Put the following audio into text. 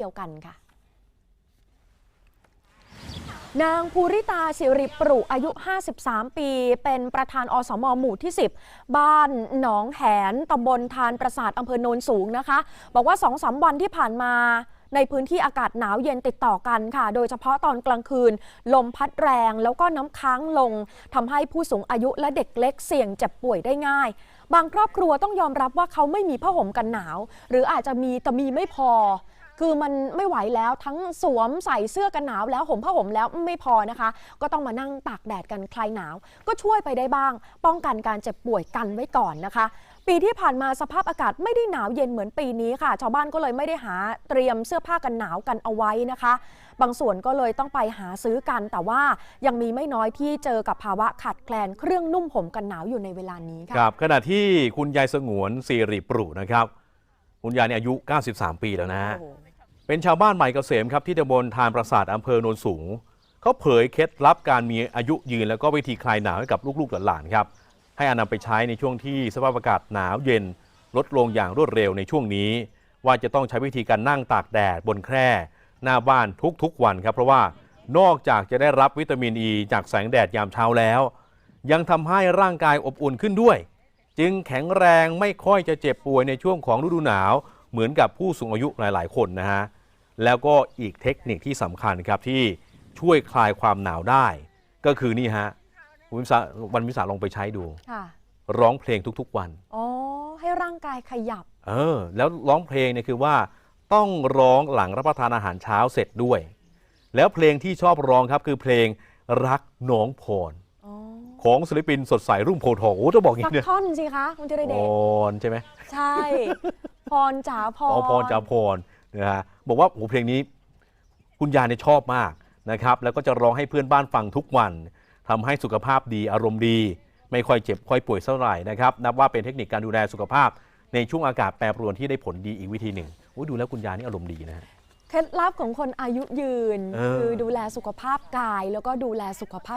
เดียวกันค่ะ นางภูริตาสิริปรุอายุ 53 ปี เป็นประธานอสมหมู่ที่ 10 บ้านหนองแหนตำบลทานประสาทอำเภอโนนสูงนะคะ บอกว่า2-3วันที่ผ่านมาในพื้นที่อากาศหนาวเย็นติดต่อกันค่ะ โดยเฉพาะตอนกลางคืน ลมพัดแรงแล้วก็น้ำค้างลงทำให้ผู้สูงอายุและเด็กเล็กเสี่ยงเจ็บป่วยได้ง่าย บางครอบครัวต้องยอมรับว่าเขาไม่มีผ้าห่มกันหนาว หรืออาจจะมีแต่มีไม่พอ คือมันไม่ไหวแล้วทั้งสวมใส่เสื้อกันหนาวแล้วห่มผ้าห่มแล้วไม่พอนะคะ ก็ต้องมานั่งตากแดดกันคลายหนาว ก็ช่วยไปได้บ้าง ป้องกันการเจ็บป่วยกันไว้ก่อนนะคะ ปีที่ผ่านมาสภาพอากาศไม่ได้หนาวเย็นเหมือนปีนี้ค่ะ ชาวบ้านก็เลยไม่ได้หาเตรียมเสื้อผ้ากันหนาวกันเอาไว้นะคะ บางส่วนก็เลยต้องไปหาซื้อกัน แต่ว่ายังมีไม่น้อยที่เจอกับภาวะขาดแคลนเครื่องนุ่มห่มกันหนาวอยู่ในเวลานี้ค่ะครับขณะที่คุณยายสงวนสิริปรุนะครับ คุณยายเนี่ยอายุ 93 ปีแล้วนะฮะโอ้โห เป็นชาวบ้านใหม่เกษมครับที่ตำบลทานประสาทอำเภอโนนสูง เขาเผยเคล็ดลับการมีอายุยืนแล้วก็วิธีคลายหนาวให้กับลูกๆหลานๆครับ ให้อนำไปใช้ในช่วงที่สภาพอากาศหนาวเย็น ลดลงอย่างรวดเร็วในช่วงนี้ ว่าจะต้องใช้วิธีการนั่งตากแดดบนแคร่หน้าบ้านทุกๆวันครับ เพราะว่านอกจากจะได้รับวิตามินอ e ีจากแสงแดดยามเช้าแล้ว ยังทำให้ร่างกายอบอุ่นขึ้นด้วย จึงแข็งแรงไม่ค่อยจะเจ็บป่วยในช่วงของฤดูหนาวเหมือนกับผู้สูงอายุหลาย ๆ คนนะฮะ แล้วก็อีกเทคนิคที่สำคัญครับที่ช่วยคลายความหนาวได้ ก็คือนี่ฮะคุณวิสาวันวิสาลองไปใช้ดู ค่ะร้องเพลงทุกๆวัน อ๋อให้ร่างกายขยับ เออ แล้วร้องเพลงเนี่ยคือว่า ต้องร้องหลังรับประทานอาหารเช้าเสร็จด้วย แล้วเพลงที่ชอบร้องครับคือเพลงรักน้องพรอ๋อของศิลปินสดใสรุ่งโพธิ์ทองโอ้จะบอกอย่างสักนี้เนี่ยท่อนสิคะ คุณธีรเดพชรใช่ไหม ใช่ พรจ๋าพร อ๋อพรจาพร นะฮะบอกว่าโอ้เพลงนี้คุณยายเนี่ยชอบมากนะครับ แล้วก็จะร้องให้เพื่อนบ้านฟังทุกวันทำให้สุขภาพดีอารมณ์ดี ไม่ค่อยเจ็บค่อยป่วยเท่าไหร่นะครับนับว่าเป็นเทคนิคการดูแลสุขภาพ ในช่วงอากาศแปรปรวนที่ได้ผลดีอีกวิธีหนึ่งโอ้ยดูแล้วคุณยายนี่อารมณ์ดีนะฮะเคล็ดลับของคนอายุยืนเออคือดูแลสุขภาพกาย แล้วก็ดูแลสุขภาพ